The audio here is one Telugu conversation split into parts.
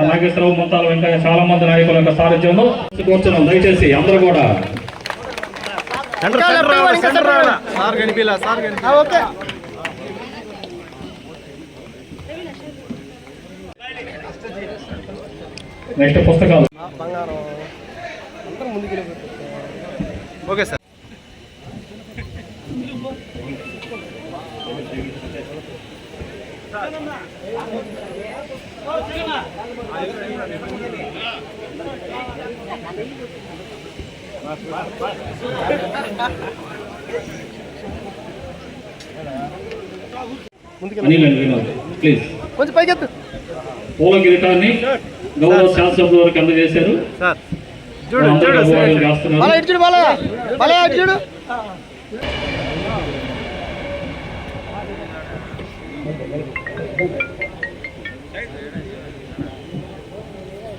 నాగేశ్వరరావు ముంతాల వెంకయ్య చాలా మంది నాయకుల యొక్క సారథ్యంలో కూర్చున్నాం దయచేసి అందరూ కూడా. సార్ కనిపిలా సార్ ఓకే. నెక్స్ట్ పుస్తకాలు. బంగారం అందరూ ముందుకు ఓకే సార్. ప్లీజ్ కొంచెం పైకెత్తు పూల కిరీటాన్ని గౌరవ శాసనసభ్యుల వరకు అందజేశారు. సార్ చూడు అందరికీ చూడు అభివాదనలు చేస్తున్నారు బాలా ఇటు చూడు బాలా బాలా ఇటు చూడు.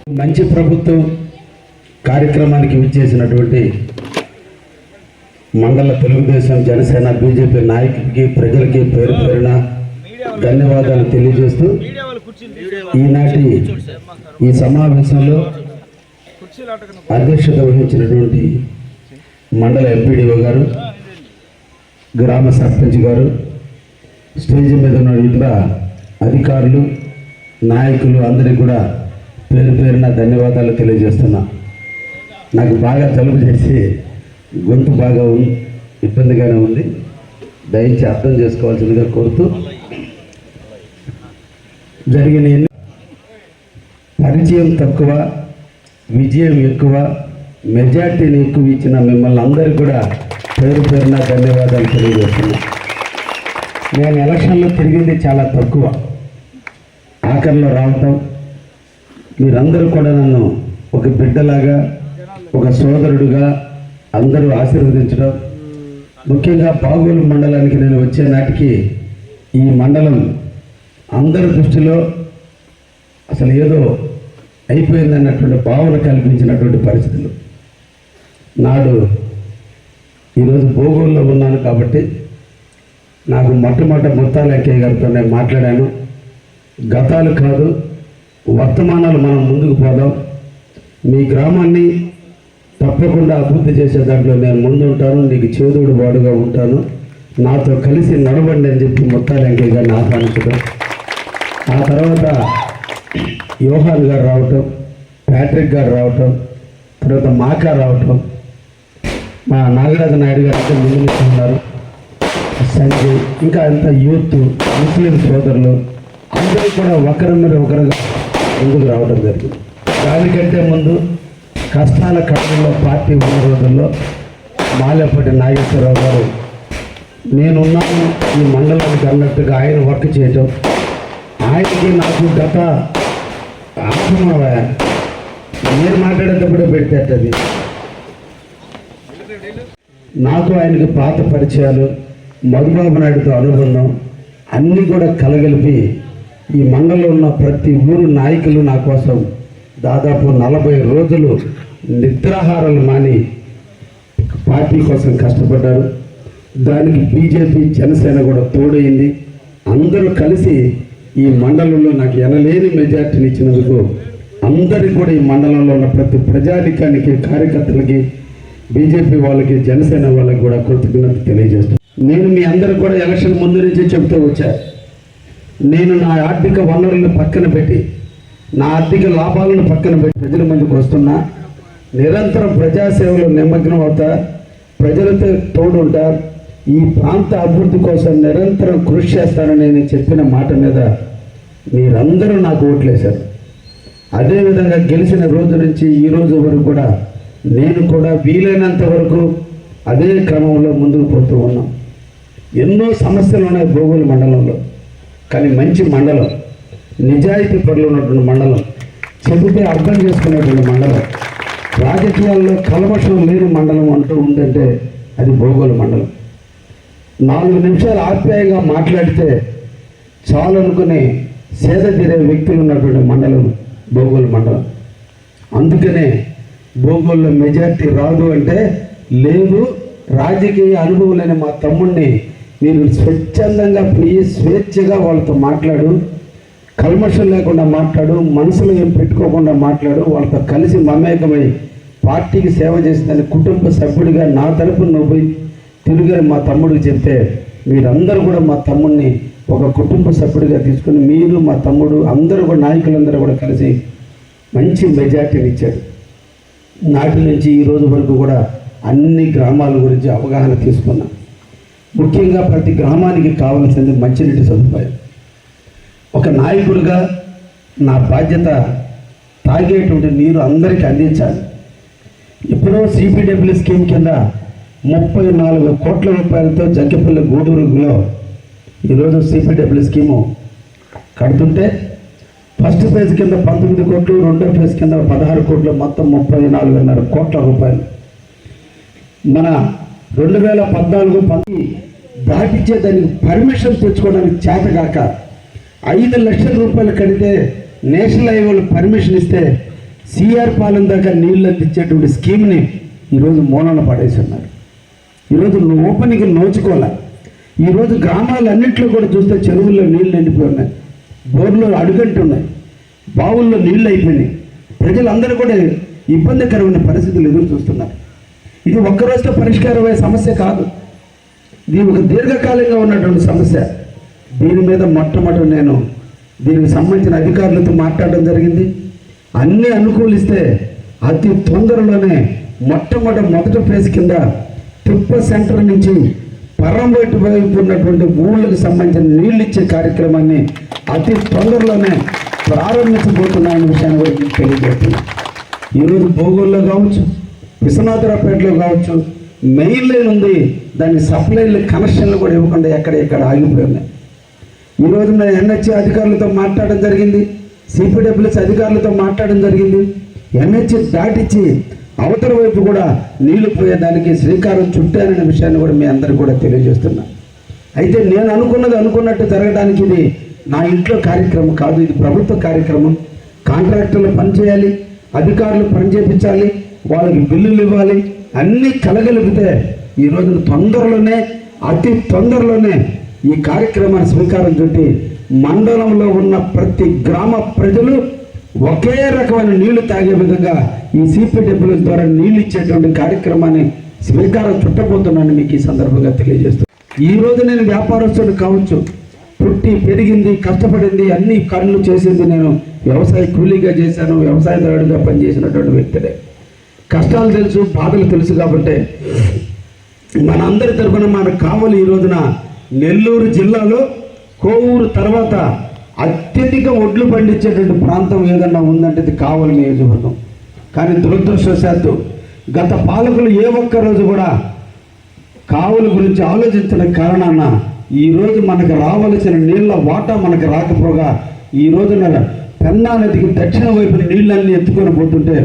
మంచి ప్రభుత్వం కార్యక్రమానికి విచ్చేసినటువంటి మండల తెలుగుదేశం జనసేన బీజేపీ నాయకుడికి ప్రజలకి పేరు పేరున ధన్యవాదాలు తెలియజేస్తూ ఈనాటి ఈ సమావేశంలో అధ్యక్షత వహించినటువంటి మండల ఎంపీడీఓ గారు గ్రామ సర్పంచ్ గారు స్టేజ్ మీద ఉన్న ఇతర అధికారులు నాయకులు అందరికీ కూడా పేరు పేరున ధన్యవాదాలు తెలియజేస్తున్నా. నాకు బాగా జలుబు చేసి గొంతు బాగా ఉంది ఇబ్బందిగానే ఉంది. దయచేసి అర్థం చేసుకోవాల్సిందిగా కోరుతూ జరిగిన ఎన్ని పరిచయం తక్కువ విజయం ఎక్కువ మెజార్టీని ఎక్కువ ఇచ్చిన మిమ్మల్ని అందరికీ కూడా పేరు పేరున ధన్యవాదాలు తెలియజేస్తున్నా. నేను ఎలక్షన్లో తిరిగింది చాలా తక్కువ. ఆఖరిలో రావటం మీరందరూ కూడా నన్ను ఒక బిడ్డలాగా ఒక సోదరుడుగా అందరూ ఆశీర్వదించడం. ముఖ్యంగా బాగోలు మండలానికి నేను వచ్చే నాటికి ఈ మండలం అందరి దృష్టిలో అసలు ఏదో అయిపోయిందన్నటువంటి భావన కల్పించినటువంటి పరిస్థితులు. నాడు ఈరోజు భోగోల్లో ఉన్నాను కాబట్టి నాకు మొట్టమొదటి మొత్తాలు వెంకయ్య గారితో నేను మాట్లాడాను. గతాలు కాదు వర్తమానాలు మనం ముందుకు పోదాం. మీ గ్రామాన్ని తప్పకుండా అభివృద్ధి చేసే దాంట్లో నేను ముందుంటాను. నీకు చేదుడు వాడుగా ఉంటాను. నాతో కలిసి నడవండి అని చెప్పి ముత్తాల వెంకయ్య గారిని ఆహ్వానించడం. ఆ తర్వాత యోహాన్ గారు రావటం ప్యాట్రిక్ గారు రావటం తర్వాత మాకా రావటం మా నాగరాజ నాయుడు గారు అయితే ముందు నుంచి ఉన్నారు సంజయ్ ఇంకా అంత యూత్ ముస్లిం సోదరులు అందరూ కూడా ఒకరి మీద ఒకరుగా ముందుకు రావడం జరిగింది. దానికంటే ముందు కష్టాల కాలంలో పార్టీ ఉన్న రోజుల్లో మాలేపటి నాగేశ్వరరావు గారు నేనున్నాను ఈ మండలానికి అన్నట్టుగా ఆయన వర్క్ చేయటం. ఆయనకి నాకు గత మీరు నేను మాట్లాడేటప్పుడే పెట్టేటది. నాకు ఆయనకి పాత పరిచయాలు మధుబాబు నాయుడుతో అనుబంధం అన్నీ కూడా కలగలిపి ఈ మండలంలో ఉన్న ప్రతి ఊరు నాయకులు నా కోసం దాదాపు నలభై రోజులు నిద్రాహారాలు మాని పార్టీ కోసం కష్టపడ్డారు. దానికి బీజేపీ జనసేన కూడా తోడైంది అందరూ కలిసి ఈ మండలంలో నాకు ఎనలేని మెజార్టీని ఇచ్చినందుకు అందరికీ కూడా ఈ మండలంలో ఉన్న ప్రతి ప్రజానికానికి కార్యకర్తలకి బీజేపీ వాళ్ళకి జనసేన వాళ్ళకి కూడా కృతజ్ఞత తెలియజేస్తాను నేను మీ అందరూ కూడా ఎలక్షన్ ముందు నుంచి చెబుతూ వచ్చాను నేను నా ఆర్థిక వనరులను పక్కన పెట్టి నా ఆర్థిక లాభాలను పక్కన పెట్టి ప్రజల ముందుకు వస్తున్నా నిరంతరం ప్రజాసేవలో నిమగ్నం అవుతా ప్రజలతో తోడుంటా ఈ ప్రాంత అభివృద్ధి కోసం నిరంతరం కృషి చేస్తానని నేను చెప్పిన మాట మీద మీరందరూ నాకు ఓట్లేశారు. అదేవిధంగా గెలిచిన రోజు నుంచి ఈ రోజు వరకు కూడా నేను కూడా వీలైనంత వరకు అదే క్రమంలో ముందుకు పోతూ ఉన్నాం. ఎన్నో సమస్యలు ఉన్నాయి భూగోళ మండలంలో. కానీ మంచి మండలం నిజాయితీ పరులు ఉన్నటువంటి మండలం చెబితే అర్థం చేసుకునేటువంటి మండలం రాజకీయాల్లో కలమషం లేని మండలం అంటూ ఉందంటే అది భూగోళ మండలం. నాలుగు నిమిషాలు ఆప్యాయంగా మాట్లాడితే చాలు అనుకుని సేద తీరే వ్యక్తులు ఉన్నటువంటి మండలం భూగోళ మండలం. అందుకనే భోగోల్లో మెజార్టీ రాదు అంటే లేదు రాజకీయ అనుభవం లేని మా తమ్ముడిని మీరు స్వచ్ఛందంగా పోయి స్వేచ్ఛగా వాళ్ళతో మాట్లాడు. కల్మషం లేకుండా మాట్లాడు. మనసులో ఏం పెట్టుకోకుండా మాట్లాడు. వాళ్ళతో కలిసి మమేకమై పార్టీకి సేవ చేసిందని కుటుంబ సభ్యుడిగా నా తరపున నువ్వు పోయి మా తమ్ముడికి చెప్తే మీరందరూ కూడా మా తమ్ముడిని ఒక కుటుంబ సభ్యుడిగా తీసుకుని మీరు మా తమ్ముడు అందరూ కూడా నాయకులందరూ కూడా కలిసి మంచి మెజార్టీని ఇచ్చాడు నాటి నుంచి ఈ రోజు వరకు కూడా అన్ని గ్రామాల గురించి అవగాహన తీసుకున్నాం. ముఖ్యంగా ప్రతి గ్రామానికి కావలసింది మంచినీటి సదుపాయం. ఒక నాయకుడిగా నా బాధ్యత తాగేటువంటి నీరు అందరికీ అందించాలి. ఇప్పుడు సిపిడబ్ల్యూ స్కీమ్ కింద ముప్పై నాలుగు కోట్ల రూపాయలతో జంకెపల్లి గూడూరులో ఈరోజు సిపిడబ్ల్యూ స్కీము కడుతుంటే ఫస్ట్ ఫేజ్ కింద పంతొమ్మిది కోట్లు రెండో ఫేజ్ కింద పదహారు కోట్లు మొత్తం ముప్పై నాలుగున్నర కోట్ల రూపాయలు. మన రెండు వేల పద్నాలుగు పది దాటించే దానికి పర్మిషన్ తెచ్చుకోవడానికి చేతగాక ఐదు లక్షల రూపాయలు కడితే నేషనల్ హైవేలు పర్మిషన్ ఇస్తే సిఆర్ పాలెం దాకా నీళ్ళు అందించేటువంటి స్కీమ్ని ఈరోజు మూలన పడేసి ఉన్నారు ఈరోజు నువ్వు ఓపెన్కి నోచుకోలే ఈరోజు గ్రామాలన్నింటిలో కూడా చూస్తే చెరువుల్లో నీళ్ళు నిండిపోయి ఉన్నాయి. బోర్లో అడుగంటున్నాయి బావుల్లో నీళ్ళు అయిపోయినాయి. ప్రజలందరూ కూడా ఇబ్బందికరమైన పరిస్థితులు ఎదురు చూస్తున్నారు. ఇది ఒక్కరోజుతో పరిష్కారమయ్యే సమస్య కాదు. ఇది ఒక దీర్ఘకాలంగా ఉన్నటువంటి సమస్య. దీని మీద మొట్టమొదటి నేను దీనికి సంబంధించిన అధికారులతో మాట్లాడడం జరిగింది. అన్నీ అనుకూలిస్తే అతి తొందరలోనే మొట్టమొదటి మొదటి ఫేజ్ కింద తిప్ప సెంటర్ నుంచి పర్రంబెట్టు వైపు ఉన్నటువంటి ఊళ్ళకు సంబంధించిన నీళ్ళు ఇచ్చే కార్యక్రమాన్ని అతి తొందరలోనే ప్రారంభించబోతున్నాయనే విషయాన్ని కూడా మీకు తెలియజేస్తున్నాను. ఈరోజు భోగోల్లో కావచ్చు విశ్వనాథరావుపేటలో కావచ్చు మెయిన్ లైన్ ఉంది. దాని సప్లైలు కనెక్షన్లు కూడా ఇవ్వకుండా ఎక్కడ ఎక్కడ ఆగిపోయి ఉన్నాయి. ఈరోజు నేను ఎన్హెచ్ అధికారులతో మాట్లాడడం జరిగింది. సిపిడబ్ల్యూఎస్ అధికారులతో మాట్లాడడం జరిగింది. ఎన్హెచ్ దాటిచ్చి అవతల వైపు కూడా నీళ్ళు పోయేదానికి శ్రీకారం చుట్టాననే విషయాన్ని కూడా మీ అందరికీ కూడా తెలియజేస్తున్నా. అయితే నేను అనుకున్నది అనుకున్నట్టు జరగడానికి ఇది నా ఇంట్లో కార్యక్రమం కాదు. ఇది ప్రభుత్వ కార్యక్రమం. కాంట్రాక్టర్లు పనిచేయాలి అధికారులు పనిచేపించాలి వాళ్ళకి బిల్లులు ఇవ్వాలి అన్నీ కలగలిపితే ఈ రోజున తొందరలోనే అతి తొందరలోనే ఈ కార్యక్రమాన్ని స్వీకారం చుట్టి మండలంలో ఉన్న ప్రతి గ్రామ ప్రజలు ఒకే రకమైన నీళ్ళు తాగే విధంగా ఈ సిపిడబ్ల్యూ ద్వారా నీళ్ళు ఇచ్చేటువంటి కార్యక్రమాన్ని స్వీకారం చుట్టబోతున్నాను మీకు ఈ సందర్భంగా తెలియజేస్తున్నాను ఈ రోజు నేను వ్యాపారస్తుడు కావచ్చు. పుట్టి పెరిగింది కష్టపడింది అన్ని కళ్ళు చేసింది నేను వ్యవసాయ కూలీగా చేశాను వ్యవసాయదారుడిగా పనిచేసినటువంటి వ్యక్తినే. కష్టాలు తెలుసు బాధలు తెలుసు కాబట్టి మన అందరి తరపున మనకు కావాలి ఈ రోజున నెల్లూరు జిల్లాలో కోవూరు తర్వాత అత్యధిక ఒడ్లు పండించేటువంటి ప్రాంతం ఏదన్నా ఉందంటే ఇది కావలి నియోజకవర్గం. కానీ దురదృష్టవశాత్తు గత పాలకులు ఏ ఒక్క రోజు కూడా కావుల గురించి ఆలోచించిన కారణాన ఈ రోజు మనకు రావలసిన నీళ్ళ వాటా మనకు రాకపోగా ఈ రోజున పెన్నా నదికి దక్షిణ వైపున నీళ్ళన్నీ ఎత్తుకొని పోతుంటే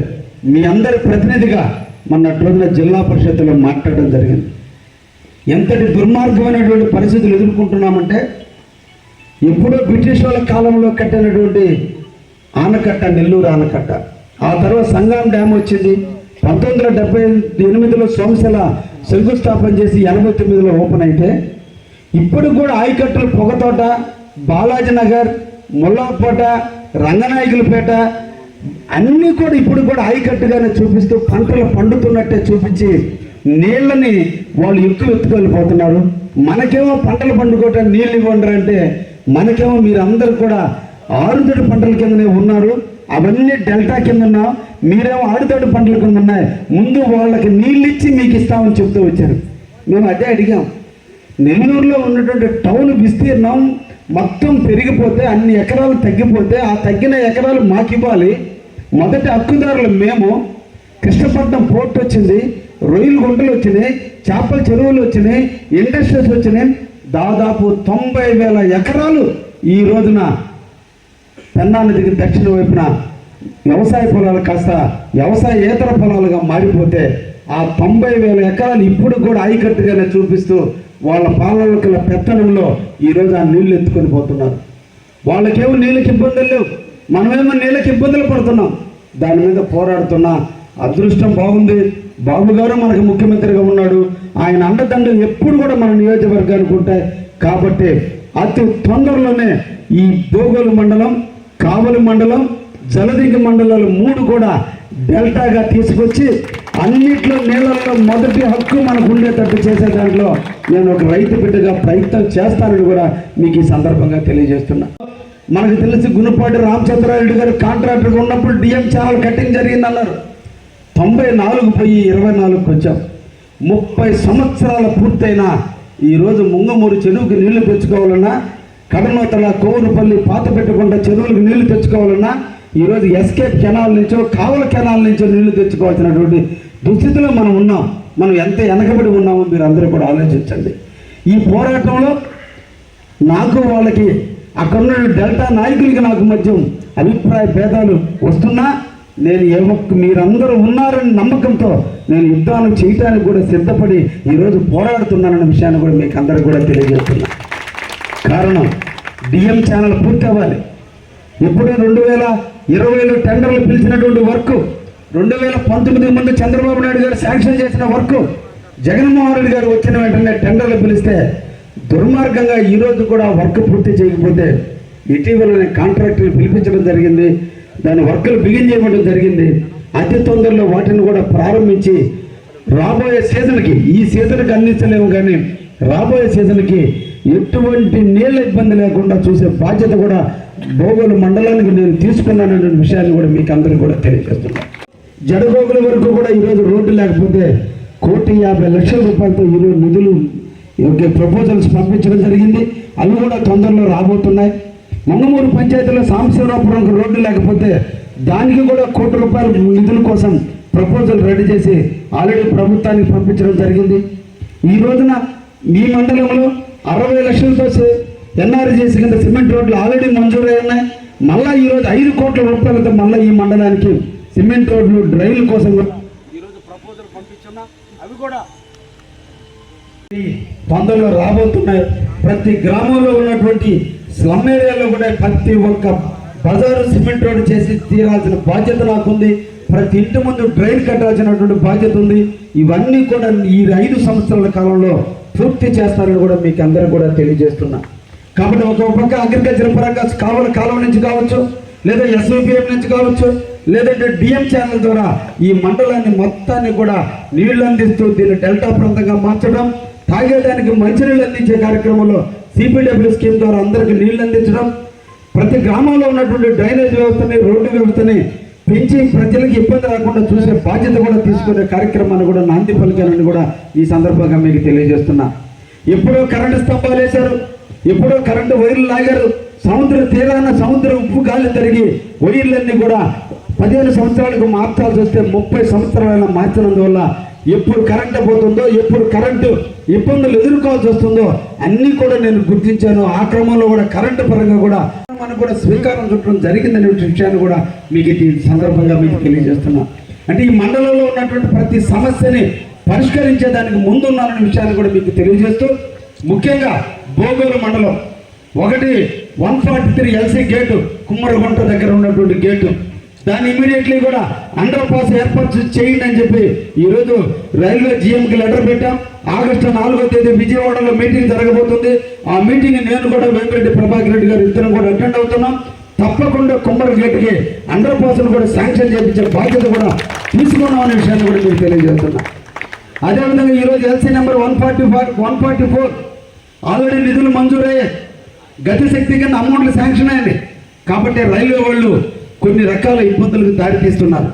మీ అందరి ప్రతినిధిగా మొన్న రోజున జిల్లా పరిషత్తులో మాట్లాడడం జరిగింది. ఎంతటి దుర్మార్గమైనటువంటి పరిస్థితులు ఎదుర్కొంటున్నామంటే ఎప్పుడో బ్రిటిష్ వాళ్ళ కాలంలో కట్టినటువంటి ఆనకట్ట నెల్లూరు ఆనకట్ట. ఆ తర్వాత సంగం డ్యామ్ వచ్చింది. పంతొమ్మిది వందల డెబ్బై ఎనిమిదిలో సోమశిల శంకుస్థాపన చేసి ఎనభై తొమ్మిదిలో ఓపెన్ అయితే ఇప్పుడు కూడా ఆయకట్టుల పొగతోట బాలాజీ నగర్ ముల్లాపేట రంగనాయకులపేట అన్నీ కూడా ఇప్పుడు కూడా ఐకట్టుగానే చూపిస్తూ పంటలు పండుతున్నట్టే చూపించి నీళ్ళని వాళ్ళు ఎక్కువ ఎత్తుకెళ్ళిపోతున్నారు మనకేమో పంటలు పండుకోవటం నీళ్ళు ఇవ్వండి అంటే మనకేమో మీరు కూడా ఆరుదడి పంటల కిందనే ఉన్నారు. అవన్నీ డెల్టా కింద ఉన్నా. మీరేమో ఆరుదడి పంటల కింద ఉన్నాయి. ముందు వాళ్ళకి నీళ్ళు ఇచ్చి మీకు ఇస్తామని చెప్తూ వచ్చారు. మేము అదే అడిగాం. నెల్లూరులో ఉన్నటువంటి టౌన్ విస్తీర్ణం మొత్తం పెరిగిపోతే అన్ని ఎకరాలు తగ్గిపోతే ఆ తగ్గిన ఎకరాలు మాకు ఇవ్వాలి మొదటి హక్కుదారులు మేము కృష్ణపట్నం పోర్ట్ వచ్చింది రొయ్యలు గుంటలు వచ్చినాయి చేపల చెరువులు వచ్చినాయి ఇండస్ట్రీస్ వచ్చినాయి. దాదాపు తొంభై వేల ఎకరాలు ఈ రోజున పెన్నా నదికి దక్షిణ వైపున వ్యవసాయ పొలాలు కాస్త వ్యవసాయేతర పొలాలుగా మారిపోతే ఆ తొంభై వేల ఎకరాలు ఇప్పుడు కూడా ఆయకట్టుగానే చూపిస్తూ వాళ్ళ పాలకుల పెత్తనంలో ఈరోజు ఆ నీళ్ళు ఎత్తుకొని పోతున్నారు. వాళ్ళకేమో నీళ్ళకి ఇబ్బందులు లేవు. మనమేమో నీళ్ళకి ఇబ్బందులు పడుతున్నాం. దాని మీద పోరాడుతున్నా అదృష్టం బాగుంది. బాబు గారు మనకు ముఖ్యమంత్రిగా ఉన్నాడు. ఆయన అండదండలు ఎప్పుడు కూడా మన నియోజకవర్గానికి ఉంటాయి. కాబట్టి అతి తొందరలోనే ఈ బోగోలు మండలం కావలి మండలం జలదింగి మండలాలు మూడు కూడా డెల్టాగా తీసుకొచ్చి అన్నిట్లో నీళ్ళల్లో మొదటి హక్కు మనకు ఉండేటట్టు చేసే దాంట్లో నేను ఒక రైతు బిడ్డగా ప్రయత్నం చేస్తానని కూడా మీకు ఈ సందర్భంగా తెలియజేస్తున్నా. మనకు తెలిసి గుణపాటి రామచంద్రారెడ్డి గారు కాంట్రాక్టర్గా ఉన్నప్పుడు డిఎం ఛానల్ కట్టింగ్ జరిగింది అన్నారు తొంభై నాలుగు పోయి ఇరవై నాలుగుకి వచ్చాం. ముప్పై సంవత్సరాల పూర్తయిన ఈరోజు ముంగమూరు చెరువుకి నీళ్ళు తెచ్చుకోవాలన్నా కడనోతల కోవురుపల్లి పాత పెట్టకుండా చెరువులకు నీళ్ళు తెచ్చుకోవాలన్నా ఈరోజు ఎస్కేప్ కెనాల్ నుంచో కావల కెనాల్ నుంచో నీళ్ళు తెచ్చుకోవాల్సినటువంటి దుస్థితిలో మనం ఉన్నాం. మనం ఎంత వెనకబడి ఉన్నామో మీరు అందరూ కూడా ఆలోచించండి. ఈ పోరాటంలో నాకు వాళ్ళకి అక్కడున్న డెల్టా నాయకులకి నాకు మధ్య అభిప్రాయ భేదాలు వస్తున్నా నేను ఏ ఒక్క మీరందరూ ఉన్నారని నమ్మకంతో నేను యుద్ధాలు చేయటానికి కూడా సిద్ధపడి ఈరోజు పోరాడుతున్నానన్న విషయాన్ని కూడా మీకు అందరికీ కూడా తెలియజేస్తున్నా. కారణం డిఎం ఛానల్ పూర్తి అవ్వాలి. ఇప్పుడు రెండు వేల ఇరవైలో టెండర్లు పిలిచినటువంటి వర్క్ రెండు వేల పంతొమ్మిది ముందు చంద్రబాబు నాయుడు గారు శాంక్షన్ చేసిన వర్క్ జగన్మోహన్ రెడ్డి గారు వచ్చిన వెంటనే టెండర్లు పిలిస్తే దుర్మార్గంగా ఈరోజు కూడా వర్క్ పూర్తి చేయకపోతే ఇటీవల కాంట్రాక్టర్ని పిలిపించడం జరిగింది. దాని వర్కులు బిగిన్ చేయడం జరిగింది. అతి తొందరలో వాటిని కూడా ప్రారంభించి రాబోయే సీజన్కి ఈ సీజన్కి అందించలేము కానీ రాబోయే సీజన్కి ఎటువంటి నీళ్ళ ఇబ్బంది లేకుండా చూసే బాధ్యత కూడా భోగులు మండలానికి నేను తీసుకున్నాననే విషయాన్ని కూడా మీకు అందరికీ కూడా తెలియజేస్తున్నాను జడగోగుల వరకు కూడా ఈరోజు రోడ్డు లేకపోతే కోటి యాభై లక్షల రూపాయలతో ఈరోజు నిధులు యొక్క ప్రపోజల్స్ పంపించడం జరిగింది. అవి కూడా తొందరలో రాబోతున్నాయి. మంగమూరు పంచాయతీలో సాంబశివరాపురం రోడ్డు లేకపోతే దానికి కూడా కోటి రూపాయల నిధుల కోసం ప్రపోజల్ రెడీ చేసి ఆల్రెడీ ప్రభుత్వానికి పంపించడం జరిగింది. ఈ రోజున మీ మండలంలో అరవై లక్షలతో ఎన్ఆర్జీసీ కింద సిమెంట్ రోడ్లు ఆల్రెడీ మంజూరై ఉన్నాయి. మళ్ళీ ఈరోజు ఐదు కోట్ల రూపాయలతో మళ్ళీ ఈ మండలానికి సిమెంట్ రోడ్లు డ్రైన్ల కోసం కూడా ఈరోజు ప్రపోజల్ పంపించున్నాం. అవి కూడా తొందరలో రాబోతున్నాయి. ప్రతి గ్రామంలో ఉన్నటువంటి స్లమ్ ఏరియాలో కూడా ప్రతి ఒక్క బజారు సిమెంట్ రోడ్ చేసి తీరాల్సిన బాధ్యత నాకుంది. ప్రతి ఇంటి ముందు డ్రైన్ కట్టాల్సినటువంటి బాధ్యత ఉంది. ఇవన్నీ కూడా ఈ ఐదు సంవత్సరాల కాలంలో పూర్తి చేస్తారని కూడా మీకు అందరూ కూడా తెలియజేస్తున్నా. కాబట్టి ఒక పక్క అగ్రికల్చర్ పరంగా కావల కాలం నుంచి కావచ్చు లేదా ఎస్ఓపిఎం నుంచి కావచ్చు లేదంటే డిఎం ఛానల్ ద్వారా ఈ మండలాన్ని మొత్తాన్ని కూడా నీళ్ళు అందిస్తూ దీన్ని డెల్టా ప్రాంతంగా మార్చడం తాగేయడానికి మంచినీళ్ళు అందించే కార్యక్రమంలో సిపిడబ్ల్యూ స్కీమ్ ద్వారా అందరికీ నీళ్ళు అందించడం ప్రతి గ్రామంలో ఉన్నటువంటి డ్రైనేజ్ వ్యవస్థని రోడ్డు వ్యవస్థని పెంచి ప్రజలకు ఇబ్బంది రాకుండా చూసే బాధ్యత కూడా తీసుకునే కార్యక్రమాన్ని కూడా నాంది పలికానని కూడా ఈ సందర్భంగా మీకు తెలియజేస్తున్నా. ఎప్పుడో కరెంటు స్తంభాలు వేశారు ఎప్పుడో కరెంటు వైర్లు లాగారు సముద్ర తీరాన సముద్ర ఉప్పు గాలి తిరిగి వైర్లన్నీ కూడా పదిహేను సంవత్సరాలకు మార్చాల్సి వస్తే ముప్పై సంవత్సరాలైనా మార్చినందువల్ల ఎప్పుడు కరెంటు పోతుందో ఎప్పుడు కరెంటు ఇబ్బందులు ఎదుర్కోవాల్సి వస్తుందో అన్నీ కూడా నేను గుర్తించాను. ఆ క్రమంలో కూడా కరెంటు పరంగా కూడా మనకు కూడా స్వీకారం చుట్టడం జరిగిందనే విషయాన్ని కూడా మీకు ఈ సందర్భంగా మీకు తెలియజేస్తున్నా. అంటే ఈ మండలంలో ఉన్నటువంటి ప్రతి సమస్యని పరిష్కరించేదానికి ముందున్నారనే విషయాన్ని కూడా మీకు తెలియజేస్తూ ముఖ్యంగా భోగోలు మండలం. ఒకటి one forty three LC gate Kummaragunta దగ్గర ఉన్నటువంటి గేటు. దాన్ని ఇమీడియట్లీ కూడా అండర్ పాస్ ఏర్పాటు చేయండి అని చెప్పి ఈరోజు రైల్వే జిఎంకి లెటర్ పెట్టాం. ఆగస్టు నాలుగో తేదీ విజయవాడలో మీటింగ్ జరగబోతుంది. ఆ మీటింగ్ నేను కూడా వెంకరెడ్డి ప్రభాకర్ రెడ్డి గారు ఇద్దరం కూడా అటెండ్ అవుతున్నాం. తప్పకుండా కుమ్మర గేట్కి అండర్ పాస్ను కూడా శాంక్షన్ చేయించే బాధ్యత కూడా తీసుకున్నాం అనే విషయాన్ని కూడా మీకు తెలియజేస్తున్నా. అదేవిధంగా ఈరోజు LC number one forty four one forty four already నిధులు మంజూరయ్యాయి. గతిశక్తి కింద అమౌంట్లు శాంక్షన్ అయింది కాబట్టి రైల్వే వాళ్ళు కొన్ని రకాల ఇబ్బందులకు దారితీస్తున్నారు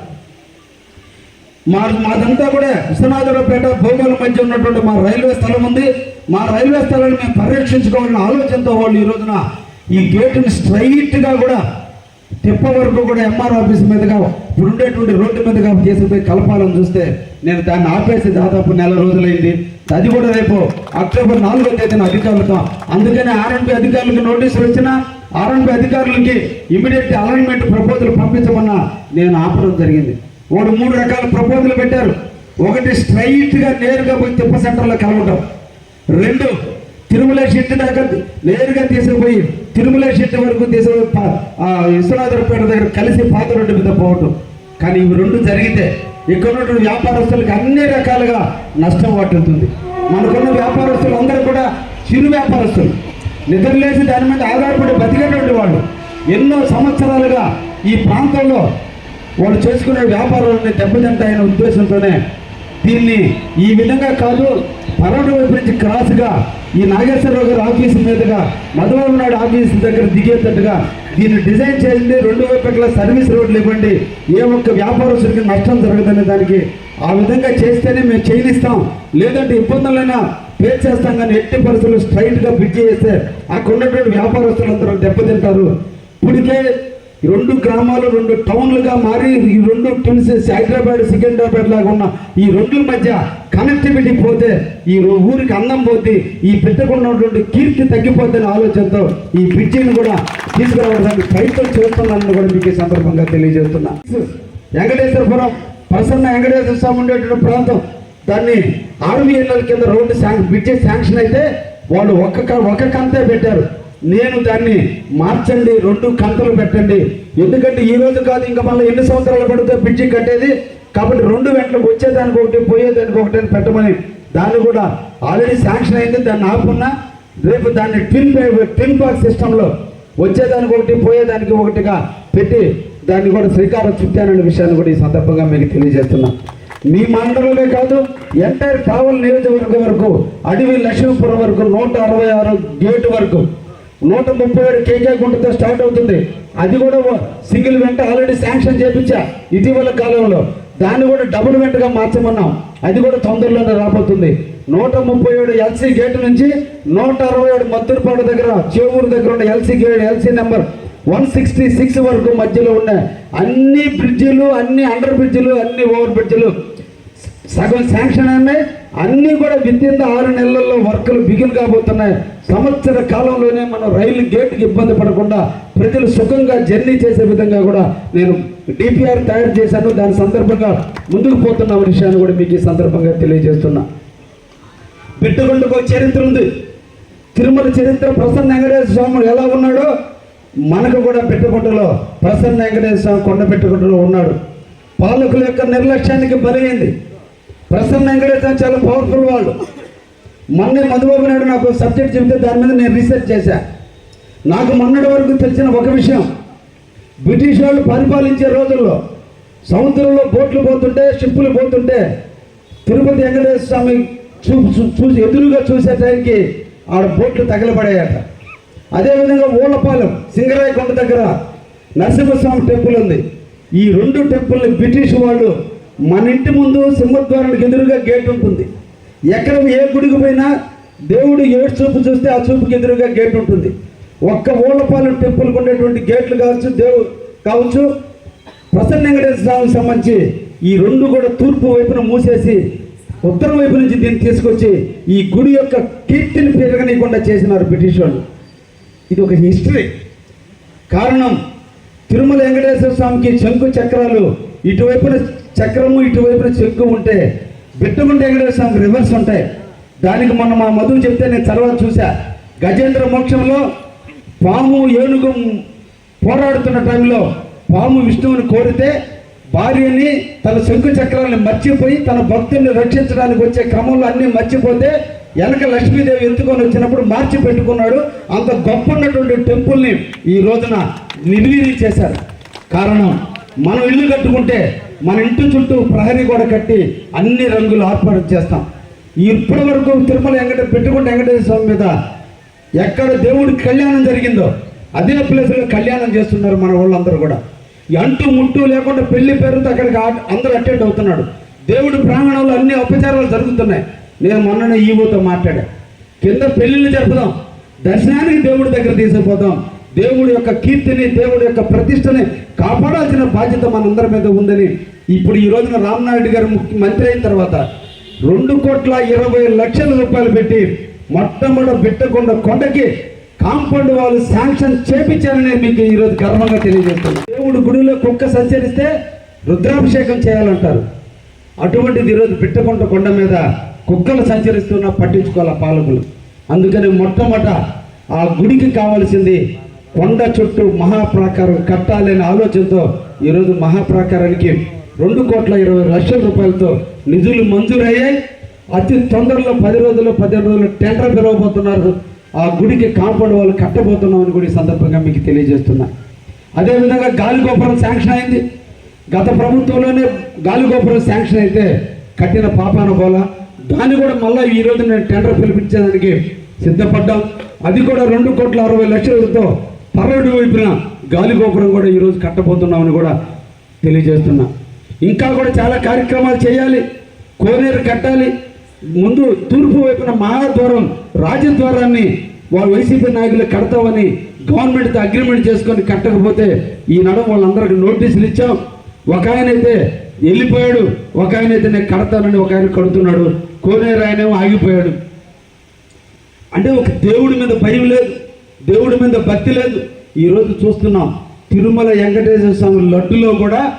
మా మాదంతా కూడా విశ్వనాథరావుపేట భూగోళం మధ్య ఉన్నటువంటి మా రైల్వే స్థలం ఉంది. మా రైల్వే స్థలాన్ని మేము పరిరక్షించుకోవాలన్న ఆలోచనతో వాళ్ళు ఈ రోజున ఈ గేటుని స్ట్రైట్గా కూడా తిప్ప వరకు కూడా ఎంఆర్ ఆఫీస్ మీదుగా ఇప్పుడు ఉండేటువంటి రోడ్డు మీదుగా తీసుకుపోయి కలపాలని చూస్తే నేను దాన్ని ఆపేసి దాదాపు నెల రోజులైంది. అది కూడా రేపు అక్టోబర్ నాలుగో తేదీన అధికారులతో. అందుకనే ఆర్ఎన్బి అధికారులకు నోటీసులు వచ్చినా ఆర్ఎన్బి అధికారులకి ఇమీడియట్ అలైన్మెంట్ ప్రపోజల్ పంపించమన్నా నేను ఆపడం జరిగింది. వాడు మూడు రకాల ప్రపోజల్ పెట్టారు. ఒకటి స్ట్రైట్గా నేరుగా పోయి తిప్ప సెంటర్లో కలవటం. రెండు తిరుమల షెట్టి దాకా నేరుగా తీసుకుపోయి తిరుమల షెట్టి వరకు తీసుకుపోయి పా- విశ్వనాథరపేట దగ్గర కలిసి పాత రెండు మీద పోవటం. కానీ ఇవి రెండు జరిగితే ఇక్కడ ఉన్నటువంటి వ్యాపారస్తులకు అన్ని రకాలుగా నష్టం పట్టుతుంది మనకున్న వ్యాపారస్తులు అందరూ కూడా చిరు వ్యాపారస్తులు. నిద్రలేసి దాని మీద ఆధారపడి బతికేటువంటి వాళ్ళు. ఎన్నో సంవత్సరాలుగా ఈ ప్రాంతంలో వాళ్ళు చేసుకునే వ్యాపారాలని దెబ్బతింటాయనే ఉద్దేశంతోనే దీన్ని ఈ విధంగా కాదు పర్వటం వైపు నుంచి క్రాస్గా ఈ నాగేశ్వరరావు గారి ఆఫీస్ మీదుగా మధుబాబు నాయుడు ఆఫీస్ దగ్గర దిగేటట్టుగా దీన్ని డిజైన్ చేయండి రెండు వైపుల సర్వీస్ రోడ్లు ఇవ్వండి. ఏ ఒక్క వ్యాపారస్తుడికి నష్టం జరగదనే దానికి ఆ విధంగా చేస్తేనే మేము చేయనిస్తాం. లేదంటే ఇబ్బందులైనా చేస్తాం కానీ ఎట్టి పరిస్థితులు స్ట్రైట్గా బ్రిడ్జ్ చేస్తే అక్కడ ఉన్నటువంటి వ్యాపారస్తులందరూ దెబ్బతింటారు. ఇప్పటికే ఈ రెండు గ్రామాలు రెండు టౌన్లుగా మారి ఈ రెండు ట్విన్స్ హైదరాబాద్ సికింద్రాబాద్ లాగా ఉన్న ఈ రెండు మధ్య కనెక్టివిటీ పోతే ఈ రో- ఊరికి అందం పోతే ఈ పెట్టకున్నటువంటి కీర్తి తగ్గిపోతున్న ఆలోచనతో ఈ బ్రిడ్జిని కూడా తీసుకురావడానికి ప్రయత్నం చేస్తున్నానని కూడా మీకు సందర్భంగా తెలియజేస్తున్నా. వెంకటేశ్వరపురం ప్రసన్న వెంకటేశ్వర స్వామి ఉండేటువంటి ప్రాంతం దాన్ని ఆర్వీఎన్ఎల్ కింద రోడ్డు శాంక్ బ్రిడ్జి శాంక్షన్ అయితే వాళ్ళు ఒక్క క- ఒక కంతే పెట్టారు. నేను దాన్ని మార్చండి రెండు కంతలు పెట్టండి. ఎందుకంటే ఈ రోజు కాదు ఇంకా మళ్ళీ ఎన్ని సంవత్సరాలు పడితే బ్రిడ్జి కట్టేది? కాబట్టి రెండు వెంటనే వచ్చేదానికి ఒకటి పోయేదానికి ఒకటి అని పెట్టమని దాన్ని కూడా ఆల్రెడీ శాంక్షన్ అయింది దాన్ని ఆపున్నా రేపు దాన్ని ట్విన్ ట్విన్ పార్క్ సిస్టంలో వచ్చేదానికి ఒకటి పోయేదానికి ఒకటిగా పెట్టి దాన్ని కూడా శ్రీకారం చుట్టాననే విషయాన్ని కూడా ఈ సందర్భంగా మీకు తెలియజేస్తున్నా. మీ మండలమే కాదు ఎంటైర్ కావల్ నియోజకవర్గం వరకు అడవి లక్ష్మీపురం వరకు నూట అరవై ఆరు గేటు వరకు నూట ముప్పై ఏడు కేకే గుంటతో స్టార్ట్ అవుతుంది. అది కూడా సింగిల్ వెంట ఆల్రెడీ శాంక్షన్ చేపించా ఇటీవల కాలంలో. దాన్ని కూడా డబుల్ వెంటగా మార్చమన్నాం. అది కూడా తొందరలోనే రాబోతుంది. నూట ముప్పై ఏడు ఎల్సీ గేట్ నుంచి నూట అరవై ఏడు మద్దూరుపాడు దగ్గర చేవూరు దగ్గర ఉన్న LC gate LC number one sixty six వరకు మధ్యలో ఉన్న అన్ని బ్రిడ్జిలు అన్ని అండర్ బ్రిడ్జిలు అన్ని ఓవర్ బ్రిడ్జిలు సగం శాంక్షన్ అయినాయి అన్నీ కూడా విత్ ఆరు నెలల్లో వర్కులు బిగిన్ కాబోతున్నాయి. సంవత్సర కాలంలోనే మనం రైలు గేట్కి ఇబ్బంది పడకుండా ప్రజలు సుఖంగా జర్నీ చేసే విధంగా కూడా నేను డిపిఆర్ తయారు చేశాను. దాని సందర్భంగా ముందుకు పోతున్న విషయాన్ని కూడా మీకు ఈ సందర్భంగా తెలియజేస్తున్నా. బిడ్డగొండకు ఒక చరిత్ర ఉంది. తిరుమల చరిత్ర ప్రసన్న వెంకటేశ్వర స్వామి ఎలా ఉన్నాడో మనకు కూడా పెట్టుకుంటలో ప్రసన్న వెంకటేశ్వర స్వామి కొండ పెట్టుకుంటలో ఉన్నాడు. పాలకుల యొక్క నిర్లక్ష్యానికి బలైంది. ప్రసన్న వెంకటేశ్వర చాలా పవర్ఫుల్ వాళ్ళు. మొన్నే మధుబాబు నాయుడు నాకు సబ్జెక్ట్ చెబితే దాని మీద నేను రీసెర్చ్ చేశా. నాకు మొన్నటి వరకు తెలిసిన ఒక విషయం. బ్రిటిష్ వాళ్ళు పరిపాలించే రోజుల్లో సముద్రంలో బోట్లు పోతుంటే షిప్పులు పోతుంటే తిరుపతి వెంకటేశ్వర స్వామి చూ చూసి ఎదురుగా చూసే టైంకి ఆడ బోట్లు తగలబడాయట. అదేవిధంగా ఓలపాలెం సింగరాయ కొండ దగ్గర నరసింహస్వామి టెంపుల్ ఉంది. ఈ రెండు టెంపుల్ని బ్రిటిష్ వాళ్ళు మన ఇంటి ముందు సింహద్వారానికి ఎదురుగా గేట్ ఉంటుంది. ఎక్కడ ఏ గుడికి పోయినా దేవుడు ఏ చూపు చూస్తే ఆ చూపుకి ఎదురుగా గేట్ ఉంటుంది. ఒక్క ఊళ్ళపాలెం టెంపుల్కి ఉండేటువంటి గేట్లు కావచ్చు దేవు కావచ్చు ప్రసన్న వెంకటేశ్వర స్వామికి సంబంధించి ఈ రెండు కూడా తూర్పు వైపున మూసేసి ఉత్తరం వైపు నుంచి దీన్ని తీసుకొచ్చి ఈ గుడి యొక్క కీర్తిని పెరగనీయకుండా చేసినారు బ్రిటిష్ వాళ్ళు. ఇది ఒక హిస్టరీ. కారణం తిరుమల వెంకటేశ్వర స్వామికి శంకు చక్రాలు ఇటువైపున చక్రము ఇటువైపున చెక్కు ఉంటే బిట్టగుంట వెంకటేశ్వర స్వామికి రివర్స్ ఉంటాయి. దానికి మొన్న మా మధువు చెప్తే నేను తర్వాత చూసా గజేంద్ర మోక్షంలో పాము ఏనుగు పోరాడుతున్న టైంలో పాము విష్ణువుని కోరితే భార్యని తన శంకు చక్రాన్ని మర్చిపోయి తన భక్తుల్ని రక్షించడానికి వచ్చే క్రమంలో అన్ని మర్చిపోతే వెనక లక్ష్మీదేవి ఎత్తుకొని వచ్చినప్పుడు మార్చి పెట్టుకున్నాడు. అంత గొప్ప ఉన్నటువంటి టెంపుల్ని ఈ రోజున నిర్వీర్యం చేశారు. కారణం మనం ఇల్లు కట్టుకుంటే మన ఇంటి చుట్టూ ప్రహరీ గోడ కట్టి అన్ని రంగులు ఏర్పాటు చేస్తాం. ఇప్పటి వరకు తిరుమల వెంకట పెట్టుకుంటే వెంకటేశ్వర స్వామి మీద ఎక్కడ దేవుడి కళ్యాణం జరిగిందో అదే ప్లేస్లో కళ్యాణం చేస్తున్నారు మన వాళ్ళందరూ కూడా. అంటూ ముట్టు లేకుండా పెళ్ళి పేరుతో అక్కడికి అందరూ అటెండ్ అవుతున్నాడు. దేవుడి ప్రాంగణంలో అన్ని ఉపచారాలు జరుగుతున్నాయి. నేను మొన్ననే ఈవోతో మాట్లాడా. కింద పెళ్ళిని జరుపుదాం. దర్శనానికి దేవుడి దగ్గర తీసుకుపోదాం. దేవుడి యొక్క కీర్తిని దేవుడి యొక్క ప్రతిష్టని కాపాడాల్సిన బాధ్యత మనందరి మీద ఉందని ఇప్పుడు ఈ రోజున రామ్నాయుడు గారు ముఖ్యమంత్రి అయిన తర్వాత రెండు కోట్ల ఇరవై లక్షల రూపాయలు పెట్టి మొట్టమొదటి పెట్టకుండా కొండకి కాంపౌండ్ వాళ్ళు శాంక్షన్ చేపించారని మీకు ఈరోజు గర్వంగా తెలియజేస్తాను దేవుడు గుడిలో కుక్క సంచరిస్తే రుద్రాభిషేకం చేయాలంటారు. అటువంటిది ఈరోజు పెట్టకుండా కొండ మీద కుక్కలు సంచరిస్తున్నా పట్టించుకోవాలి పాలకులు. అందుకని మొట్టమొదట ఆ గుడికి కావాల్సింది కొండ చుట్టూ మహాప్రాకారం కట్టాలనే ఆలోచనతో ఈరోజు మహాప్రాకారానికి రెండు కోట్ల ఇరవై లక్షల రూపాయలతో నిధులు మంజూరయ్యాయి. అతి తొందరలో పది రోజులు పదిహేను రోజులు టెండర్ పిలవబోతున్నారు ఆ గుడికి కాంపౌండ్ వాళ్ళు కట్టబోతున్నామని కూడా ఈ సందర్భంగా మీకు తెలియజేస్తున్నా. అదేవిధంగా గాలిగోపురం శాంక్షన్ అయింది. గత ప్రభుత్వంలోనే గాలిగోపురం శాంక్షన్ అయితే కట్టిన పాపాన పోల దాన్ని కూడా మళ్ళీ ఈ రోజు నేను టెండర్ పిలిపించేదానికి సిద్ధపడ్డాం. అది కూడా రెండు కోట్ల అరవై లక్షలతో పర్వడు వైపున గాలిగోపురం కూడా ఈరోజు కట్టబోతున్నామని కూడా తెలియజేస్తున్నా. ఇంకా కూడా చాలా కార్యక్రమాలు చేయాలి. కోనేరు కట్టాలి. ముందు తూర్పు వైపున మహాద్వారం రాజద్వారాన్ని వాళ్ళు వైసీపీ నాయకులు కడతామని గవర్నమెంట్తో అగ్రిమెంట్ చేసుకొని కట్టకపోతే ఈ నడం వాళ్ళందరికీ నోటీసులు ఇచ్చాం. ఒక ఆయన అయితే వెళ్ళిపోయాడు ఒక ఆయన అయితే నేను కడతానని ఒక ఆయన కడుతున్నాడు. కోనేరు ఆయనేమో ఆగిపోయాడు. అంటే ఒక దేవుడి మీద భయం లేదు దేవుడి మీద భక్తి లేదు. ఈరోజు చూస్తున్నాం తిరుమల వెంకటేశ్వర స్వామి లడ్డులో కూడా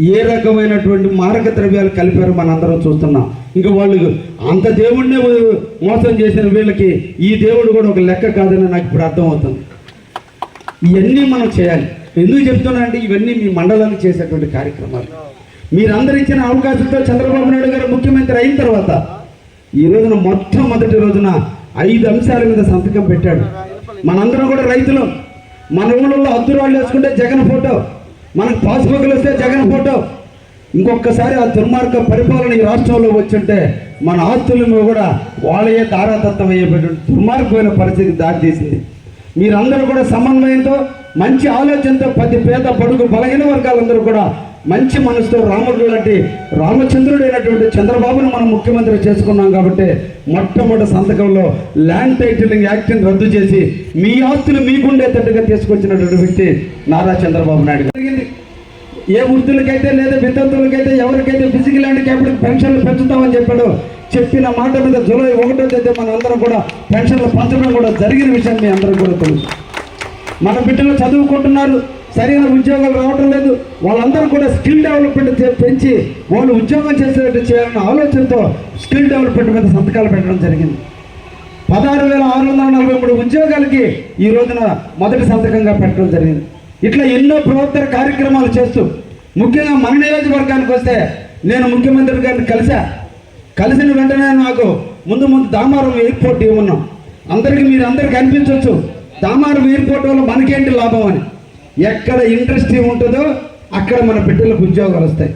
ఏ రకమైనటువంటి మారక ద్రవ్యాలు కలిపారు మనందరం చూస్తున్నాం. ఇంకా వాళ్ళు అంత దేవుడినే మోసం చేసిన వీళ్ళకి ఈ దేవుడు కూడా ఒక లెక్క కాదని నాకు ఇప్పుడు అర్థమవుతుంది. ఇవన్నీ మనం చేయాలి. ఎందుకు చెప్తున్నా అంటే ఇవన్నీ మీ మండలానికి చేసేటువంటి కార్యక్రమాలు. మీరందరూ ఇచ్చిన అవకాశంతో చంద్రబాబు నాయుడు గారు ముఖ్యమంత్రి అయిన తర్వాత ఈ రోజున మొట్టమొదటి రోజున ఐదు అంశాల మీద సంతకం పెట్టాడు. మనందరం కూడా రైతులు. మన ఊళ్ళో అద్దురాళ్ళు వేసుకుంటే జగన్ ఫోటో. మనకు పాస్బుక్లు వస్తే జగన్ ఫోటో. ఇంకొకసారి ఆ దుర్మార్గ పరిపాలన ఈ రాష్ట్రంలో వచ్చుంటే మన ఆస్తులను కూడా వాళ్ళయే దారాదత్తం అయ్యేటువంటి దుర్మార్గమైన పరిస్థితికి దారితీసింది మీరందరూ కూడా సమన్వయంతో మంచి ఆలోచనతో పది పేద పడుగు బలహీన వర్గాలందరూ కూడా మంచి మనసుతో రాముడు లాంటి రామచంద్రుడు అయినటువంటి చంద్రబాబును మనం ముఖ్యమంత్రి చేసుకున్నాం కాబట్టి మొట్టమొదటి సంతకంలో ల్యాండ్ టైటిలింగ్ యాక్ట్ని రద్దు చేసి మీ ఆస్తులు మీకుండేటట్టుగా తీసుకొచ్చినటువంటి వ్యక్తి నారా చంద్రబాబు నాయుడు జరిగింది. ఏ వృద్ధులకైతే లేదా విద్యార్థులకైతే ఎవరికైతే ఫిజికల్ అండ్ క్యాపిటల్ పెన్షన్లు పెంచుతామని చెప్పాడో చెప్పిన మాట మీద జూలై ఒకటో తేదీ మన అందరం కూడా పెన్షన్లు పంచడం కూడా జరిగిన విషయం మీ అందరూ కూడా తెలుసు. మన బిడ్డలు చదువుకుంటున్నారు. సరైన ఉద్యోగాలు రావటం లేదు. వాళ్ళందరూ కూడా స్కిల్ డెవలప్మెంట్ పెంచి వాళ్ళు ఉద్యోగం చేసేటట్టు చేయాలన్న ఆలోచనతో స్కిల్ డెవలప్మెంట్ మీద సంతకాలు పెట్టడం జరిగింది. పదహారు వేల ఆరు వందల నలభై మూడు ఉద్యోగాలకి ఈ రోజున మొదటి సంతకంగా పెట్టడం జరిగింది. ఇట్లా ఎన్నో ప్రవర్తన కార్యక్రమాలు చేస్తూ ముఖ్యంగా మన నియోజకవర్గానికి వస్తే నేను ముఖ్యమంత్రి గారిని కలిసా కలిసిన వెంటనే నాకు ముందు ముందు దామారం ఎయిర్పోర్ట్ ఇవ్వన్నాం అందరికీ మీరు అందరికీ అనిపించవచ్చు దామారం ఎయిర్పోర్ట్ వల్ల మనకేంటి లాభం అని. ఎక్కడ ఇండస్ట్రీ ఉంటుందో అక్కడ మన బిడ్డలకు ఉద్యోగాలు వస్తాయి.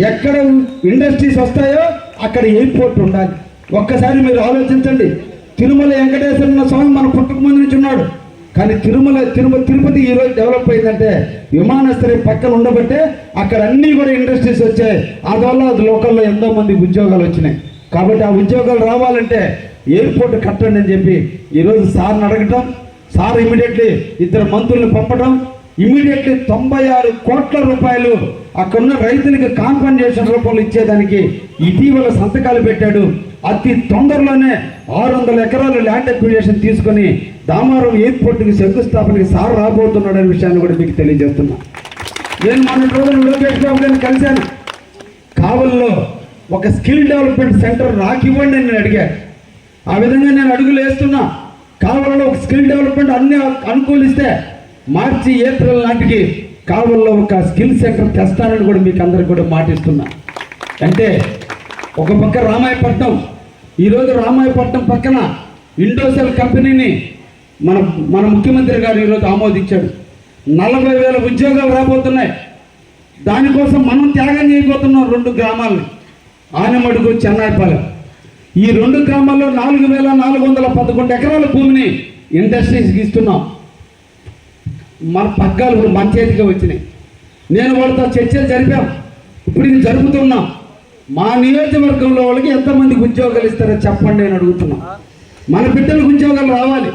ఎక్కడ ఇండస్ట్రీస్ వస్తాయో అక్కడ ఎయిర్పోర్ట్ ఉండాలి. ఒక్కసారి మీరు ఆలోచించండి. తిరుమల వెంకటేశ్వర స్వామి మన పుట్టుకు ముందు నుంచి ఉన్నాడు. కానీ తిరుమల తిరుమల తిరుపతి ఈ రోజు డెవలప్ అయిందంటే విమానాశ్రయం పక్కన ఉండబట్టే అక్కడ అన్నీ కూడా ఇండస్ట్రీస్ వచ్చాయి. అందువల్ల అది లోకల్లో ఎంతో మంది ఉద్యోగాలు వచ్చినాయి. కాబట్టి ఆ ఉద్యోగాలు రావాలంటే ఎయిర్పోర్ట్ కట్టండి అని చెప్పి ఈరోజు సార్ని అడగటం సార్ ఇమీడియట్లీ ఇద్దరు మంత్రులను పంపడం ఇమీడియట్లీ తొంభై ఆరు కోట్ల రూపాయలు అక్కడున్న రైతులకు కాంపన్సేషన్ రూపంలో ఇచ్చేదానికి ఇటీవల సంతకాలు పెట్టాడు. అతి తొందరలోనే ఆరు వందల ఎకరాలు ల్యాండ్ అక్విజేషన్ తీసుకొని దామారం ఎయిర్పోర్ట్కి శంకుస్థాపనకి సార్ రాబోతున్నాడు అనే విషయాన్ని కూడా మీకు తెలియజేస్తున్నా. నేను మొన్నటి రోజున లోకేష్ బాబు గారిని కలిశాను. కావల్లో ఒక స్కిల్ డెవలప్మెంట్ సెంటర్ రాకివ్వండి అని నేను అడిగాను ఆ విధంగా నేను అడుగులు వేస్తున్నా. కావలలో ఒక స్కిల్ డెవలప్మెంట్ అన్ని అనుకూలిస్తే మార్చి ఏప్రిల్ నాటికి కావల్లో ఒక స్కిల్ సెంటర్ తెస్తానని కూడా మీకు అందరికి కూడా మాటిస్తున్నా. అంటే ఒక పక్క రామాయపట్నం ఈరోజు రామాయపట్నం పక్కన ఇండోసెల్ కంపెనీని మన మన ముఖ్యమంత్రి గారు ఈరోజు ఆమోదించాడు. నలభై వేల ఉద్యోగాలు రాబోతున్నాయి. దానికోసం మనం త్యాగం చేయబోతున్నాం రెండు గ్రామాలని. ఆనమడుగు చెన్నాయిపాలెం. ఈ రెండు గ్రామాల్లో నాలుగు వేల నాలుగు వందల పదకొండు ఎకరాల భూమిని ఇండస్ట్రీస్కి ఇస్తున్నాం. మన పగ్గాలు కూడా మన చేతికి వచ్చినాయి. నేను వాళ్ళతో చర్చలు జరిపాం. ఇప్పుడు ఇది జరుపుతున్నాం మా నియోజకవర్గంలో వాళ్ళకి ఎంతమందికి ఉద్యోగాలు ఇస్తారో చెప్పండి అని అడుగుతున్నాం. మన బిడ్డలకు ఉద్యోగాలు రావాలి.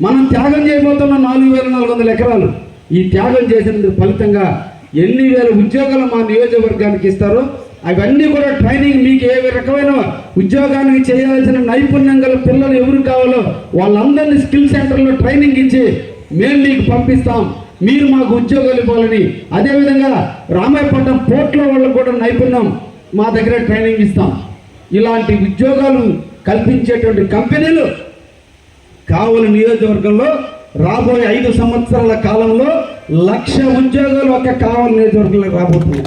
మనం త్యాగం చేయబోతున్న నాలుగు వేల నాలుగు వందల ఎకరాలు. ఈ త్యాగం చేసిన ఫలితంగా ఎన్ని వేల ఉద్యోగాలు మా నియోజకవర్గానికి ఇస్తారో అవన్నీ కూడా ట్రైనింగ్ మీకు ఏ రకమైన ఉద్యోగానికి చేయాల్సిన నైపుణ్యం గల పిల్లలు ఎవరు కావాలో వాళ్ళందరినీ స్కిల్ సెంటర్లో ట్రైనింగ్ ఇచ్చి మేము మీకు పంపిస్తాం. మీరు మాకు ఉద్యోగాలు ఇవ్వాలని. అదేవిధంగా రామాయపట్నం పోర్ట్లో వాళ్ళకు కూడా నైపుణ్యం మా దగ్గర ట్రైనింగ్ ఇస్తాం. ఇలాంటి ఉద్యోగాలు కల్పించేటువంటి కంపెనీలు కావలి నియోజకవర్గంలో రాబోయే ఐదు సంవత్సరాల కాలంలో లక్ష ఉద్యోగాలు ఒక కావలి నియోజకవర్గంలో రాబోతున్నాయి.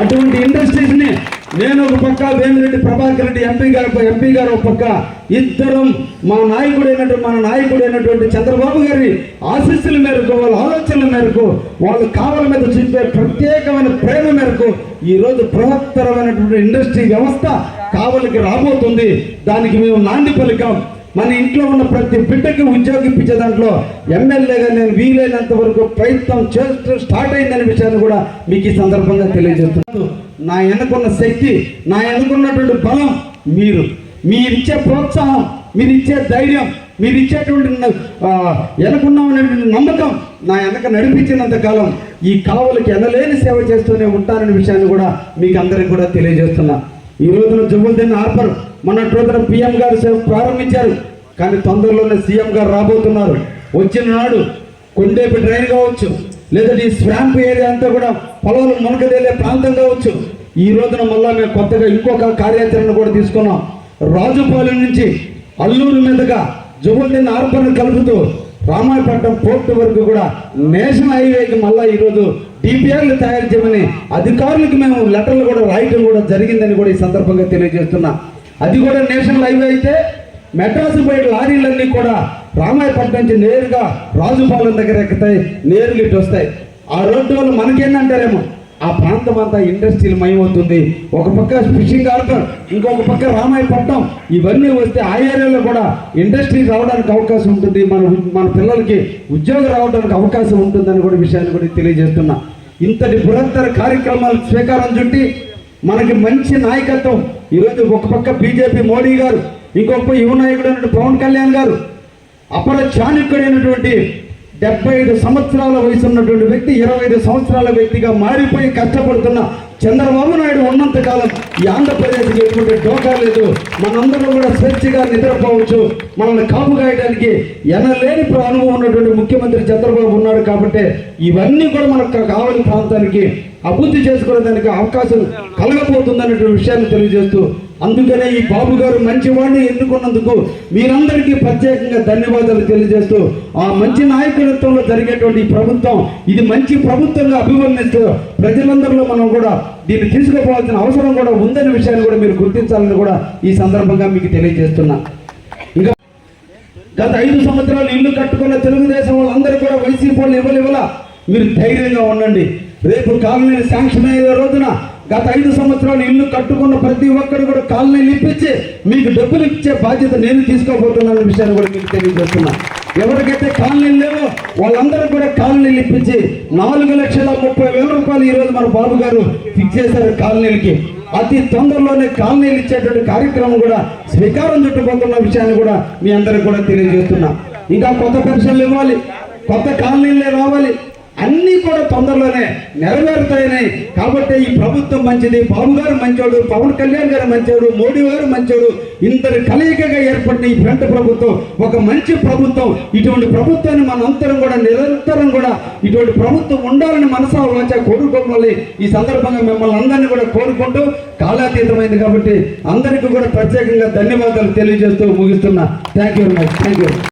అటువంటి ఇండస్ట్రీస్ని నేను ఒక పక్క వేమిరెడ్డి ప్రభాకర్ రెడ్డి ఎంపీ గారు ఎంపీ గారు ఒక పక్క ఇద్దరం మా నాయకుడైనటువంటి మన నాయకుడైనటువంటి చంద్రబాబు గారి ఆశీస్సుల మేరకు వాళ్ళ ఆలోచనల మేరకు వాళ్ళు కావాల మీద చూపే ప్రత్యేకమైన ప్రేమ మేరకు ఈ రోజు బృహత్తరమైనటువంటి ఇండస్ట్రీ వ్యవస్థ కావలికి రాబోతుంది. దానికి మేము నాంది పలికాం. మన ఇంట్లో ఉన్న ప్రతి బిడ్డకి ఉద్యోగం ఇప్పించే దాంట్లో ఎమ్మెల్యేగా నేను వీలైనంత వరకు ప్రయత్నం చేస్తూ స్టార్ట్ అయిందనే విషయాన్ని కూడా మీకు ఈ సందర్భంగా తెలియజేస్తున్నాను. నా వెనుకున్న శక్తి నా వెనుకున్నటువంటి బలం మీరు. మీరిచ్చే ప్రోత్సాహం మీరు ఇచ్చే ధైర్యం మీరు ఇచ్చేటువంటి న- వెనకున్నామనేటువంటి నమ్మకం నా వెనక నడిపించినంత కాలం ఈ కావులకి ఎనలేని సేవ చేస్తూనే ఉంటాననే విషయాన్ని కూడా మీకు అందరికి కూడా తెలియజేస్తున్నా. ఈ రోజున జబ్బులదిన్న ఆర్పరు. మొన్న రోజున పిఎం గారు ప్రారంభించారు. కానీ తొందరలోనే సీఎం గారు రాబోతున్నారు. వచ్చిన నాడు కొండేపి డ్రైన్ కావచ్చు లేదా ఈ స్వాంప్ ఏరియా అంతా కూడా పొలాలు మునకదేలే ప్రాంతం కావచ్చు. ఈ రోజున మళ్ళా మేము కొత్తగా ఇంకొక కార్యాచరణ కూడా తీసుకున్నాం. రాజుపాలెం నుంచి అల్లూరు మీదుగా జుబుల్దిన్ ఆర్పణ కలుపుతూ రామాయపట్నం పోర్టు వరకు కూడా నేషనల్ హైవేకి మళ్ళా ఈరోజు డిపిఆర్లు తయారు చేయమని అధికారులకు మేము లెటర్లు కూడా రాయటం కూడా జరిగిందని కూడా ఈ సందర్భంగా తెలియజేస్తున్నా. అది కూడా నేషనల్ హైవే అయితే మెడ్రాస్ పోయే లారీలన్నీ కూడా రామాయపట్నం నుంచి నేరుగా రాజుపాలెం దగ్గర ఎక్కుతాయి నేరుగా ఇటు వస్తాయి. ఆ రోడ్డు వల్ల మనకేందంటారేమో? ఆ ప్రాంతం అంతా ఇండస్ట్రీలు మయమవుతుంది. ఒక పక్క ఫిషింగ్ హార్బర్ ఇంకొక పక్క రామాయపట్నం. ఇవన్నీ వస్తే ఆ ఏరియాలో కూడా ఇండస్ట్రీ రావడానికి అవకాశం ఉంటుంది. మన మన పిల్లలకి ఉద్యోగం రావడానికి అవకాశం ఉంటుందని కూడా విషయాన్ని కూడా తెలియజేస్తున్నా. ఇంతటి బృహత్తర కార్యక్రమాలు స్వీకారం చుట్టి మనకి మంచి నాయకత్వం ఈరోజు ఒక పక్క బీజేపీ మోడీ గారు ఇంకొక యువ నాయకుడు పవన్ కళ్యాణ్ గారు అపర చాణక్యుడైనటువంటి డెబ్బై ఐదు సంవత్సరాల వయసు ఉన్నటువంటి వ్యక్తి ఇరవై ఐదు సంవత్సరాల వ్యక్తిగా మారిపోయి కష్టపడుతున్న చంద్రబాబు నాయుడు ఉన్నంత కాలం ఈ ఆంధ్రప్రదేశ్కి ఎటువంటి డోకా లేదు. మనందరం కూడా స్వేచ్ఛగా నిద్రపోవచ్చు. మనల్ని కాపు కాయడానికి ఎనలేని ప్ర- అనుభవం ఉన్నటువంటి ముఖ్యమంత్రి చంద్రబాబు ఉన్నాడు కాబట్టి ఇవన్నీ కూడా మనకు కావలి ప్రాంతానికి అభివృద్ధి చేసుకునేదానికి అవకాశం కలగబోతుందనేటువంటి విషయాన్ని తెలియజేస్తూ అందుకనే ఈ బాబు గారు మంచివాడిని ఎన్నుకున్నందుకు మీరందరికీ ప్రత్యేకంగా ధన్యవాదాలు తెలియజేస్తూ ఆ మంచి నాయకత్వంలో జరిగేటువంటి ఈ ప్రభుత్వం ఇది మంచి ప్రభుత్వంగా అభివర్ణిస్తూ ప్రజలందరిలో మనం కూడా దీన్ని తీసుకుపోవాల్సిన అవసరం కూడా ఉందనే విషయాన్ని కూడా మీరు గుర్తించాలని కూడా ఈ సందర్భంగా మీకు తెలియజేస్తున్నా. ఇంకా గత ఐదు సంవత్సరాలు ఇల్లు కట్టుకున్న తెలుగుదేశం వాళ్ళందరూ కూడా వైసీపీ వాళ్ళు ఇవ్వలేవలా మీరు ధైర్యంగా ఉండండి. రేపు కాలనీ శాంక్షన్ అయ్యే రోజున గత ఐదు సంవత్సరాలు ఇల్లు కట్టుకున్న ప్రతి ఒక్కరు కూడా కాలనీలు ఇప్పించి మీకు డబ్బులు ఇచ్చే బాధ్యత నేను తీసుకోబోతున్నాను విషయాన్ని కూడా మీకు తెలియజేస్తున్నా. ఎవరికైతే కాలనీలు లేవో వాళ్ళందరూ కూడా కాలనీలు ఇప్పించి నాలుగు లక్షల ముప్పై వేల రూపాయలు ఈరోజు మన బాబు గారు ఫిక్స్ చేశారు కాలనీలకి. అతి తొందరలోనే కాలనీలు ఇచ్చేటువంటి కార్యక్రమం కూడా శ్రీకారం చుట్టుకుంటున్న విషయాన్ని కూడా మీ అందరికి కూడా తెలియజేస్తున్నా. ఇంకా కొత్త పెన్షన్లు ఇవ్వాలి కొత్త కాలనీలే రావాలి అన్నీ కూడా తొందరలోనే నెరవేరుతాయని. కాబట్టి ఈ ప్రభుత్వం మంచిది బాబు గారు మంచోడు పవన్ కళ్యాణ్ గారు మంచోడు మోడీ గారు మంచోడు. ఇంతటి కలయికగా ఏర్పడిన ఈ ఫ్రంట్ ప్రభుత్వం ఒక మంచి ప్రభుత్వం. ఇటువంటి ప్రభుత్వాన్ని మనందరం కూడా నిరంతరం కూడా ఇటువంటి ప్రభుత్వం ఉండాలని మనసా వచ్చా కోరుకోవాలి ఈ సందర్భంగా మిమ్మల్ని అందరినీ కూడా కోరుకుంటూ కాలాతీతమైంది కాబట్టి అందరికీ కూడా ప్రత్యేకంగా ధన్యవాదాలు తెలియజేస్తూ ముగిస్తున్నా. Thank you very much thank you